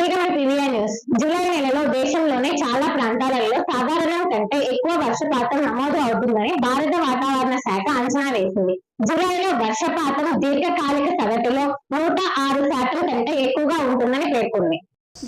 News. July నెలలో దేశంలోనే చాలా ప్రాంతాలలో సాధారణం కంటే ఎక్కువ వర్షపాతం నమోదు అవుతుందని భారత వాతావరణ శాఖ అంచనా వేసింది. జూలైలో వర్షపాతం దీర్ఘకాలిక సగటులో నూట ఆరు శాతం కంటే ఎక్కువగా ఉంటుందని పేర్కొంది.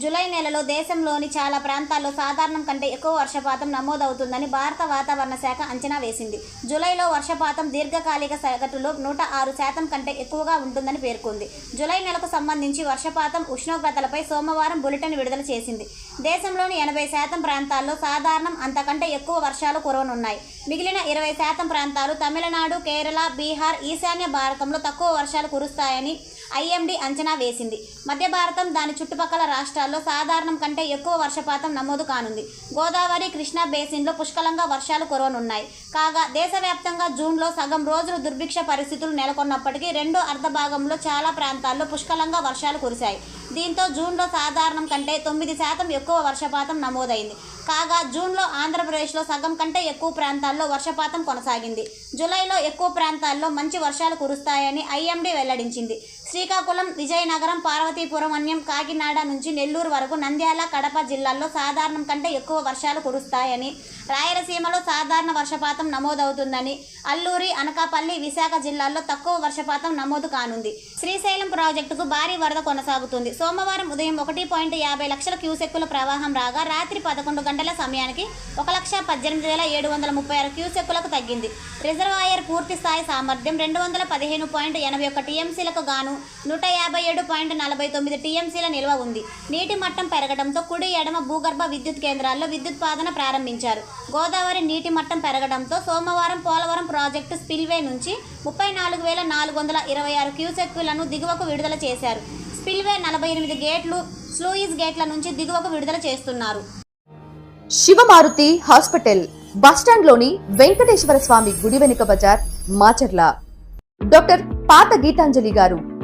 జూలై నెలలో దేశంలోని చాలా ప్రాంతాల్లో సాధారణం కంటే ఎక్కువ వర్షపాతం నమోదవుతుందని భారత వాతావరణ శాఖ అంచనా వేసింది. జూలైలో వర్షపాతం దీర్ఘకాలిక సగటులో నూట ఆరు శాతం కంటే ఎక్కువగా ఉంటుందని పేర్కొంది. జూలై నెలకు సంబంధించి వర్షపాతం ఉష్ణోగ్రతలపై సోమవారం బులెటిన్ విడుదల చేసింది. దేశంలోని ఎనభై శాతం ప్రాంతాల్లో సాధారణం అంతకంటే ఎక్కువ వర్షాలు కురవనున్నాయి. మిగిలిన ఇరవై శాతం ప్రాంతాలు తమిళనాడు కేరళ బీహార్ ఈశాన్య భారతంలో తక్కువ వర్షాలు కురుస్తాయని ఐఎండీ అంచనా వేసింది. మధ్య భారతం దాని చుట్టుపక్కల రాష్ట్రాల్లో సాధారణం కంటే ఎక్కువ వర్షపాతం నమోదు కానుంది. గోదావరి కృష్ణా బేసిన్లో పుష్కలంగా వర్షాలు కురవనున్నాయి. కాగా దేశవ్యాప్తంగా జూన్లో సగం రోజులు దుర్భిక్ష పరిస్థితులు నెలకొన్నప్పటికీ రెండో అర్ధ భాగంలో చాలా ప్రాంతాల్లో పుష్కలంగా వర్షాలు కురిశాయి. దీంతో జూన్లో సాధారణం కంటే తొమ్మిది శాతం ఎక్కువ వర్షపాతం నమోదైంది. కాగా జూన్లో ఆంధ్రప్రదేశ్లో సగం కంటే ఎక్కువ ప్రాంతాల్లో వర్షపాతం కొనసాగింది. జూలైలో ఎక్కువ ప్రాంతాల్లో మంచి వర్షాలు కురుస్తాయని ఐఎండీ వెల్లడించింది. శ్రీకాకుళం విజయనగరం పార్వతీపురం అన్యం కాకినాడ నుంచి నెల్లూరు వరకు నంద్యాల కడప జిల్లాల్లో సాధారణం కంటే ఎక్కువ వర్షాలు కురుస్తాయని రాయలసీమలో సాధారణ వర్షపాతం నమోదవుతుందని అల్లూరి అనకాపల్లి విశాఖ జిల్లాల్లో తక్కువ వర్షపాతం నమోదు కానుంది. శ్రీశైలం ప్రాజెక్టుకు భారీ వరద కొనసాగుతుంది. సోమవారం ఉదయం ఒకటి పాయింట్ యాభై లక్షల క్యూసెక్కుల ప్రవాహం రాగా రాత్రి పదకొండు గంటల సమయానికి ఒక లక్ష పద్దెనిమిది వేల ఏడు వందల ముప్పై ఆరు క్యూసెక్కులకు తగ్గింది. రిజర్వాయర్ పూర్తి స్థాయి సామర్థ్యం రెండు వందల పదిహేను పాయింట్ ఎనభై ఒక టీఎంసీలకు గాను నూట యాభై ఏడు పాయింట్ నలభై తొమ్మిది టీఎంసీల నిల్వ ఉంది. నీటి మట్టం పెరగడంతో కుడి ఎడమ భూగర్భ విద్యుత్ కేంద్రాల్లో విద్యుత్పాదన ప్రారంభించారు. గోదావరి నీటి మట్టం పెరగడంతో సోమవారం పోలవరం ప్రాజెక్టు స్పిల్వే నుంచి ముప్పై నాలుగు వేల నాలుగు వందల ఇరవై ఆరు క్యూసెక్కులను దిగువకు విడుదల చేశారు. స్పిల్వే నలభై ఎనిమిది గేట్లు స్లూయిస్ గేట్ల నుంచి దిగువకు విడుదల చేస్తున్నారు. శివమారుతి హాస్పిటల్ బస్టాండ్లోని వెంకటేశ్వర స్వామి గుడి వెనుక బజార్ మాచర్ల. డాక్టర్ పాత గీతాంజలి గారు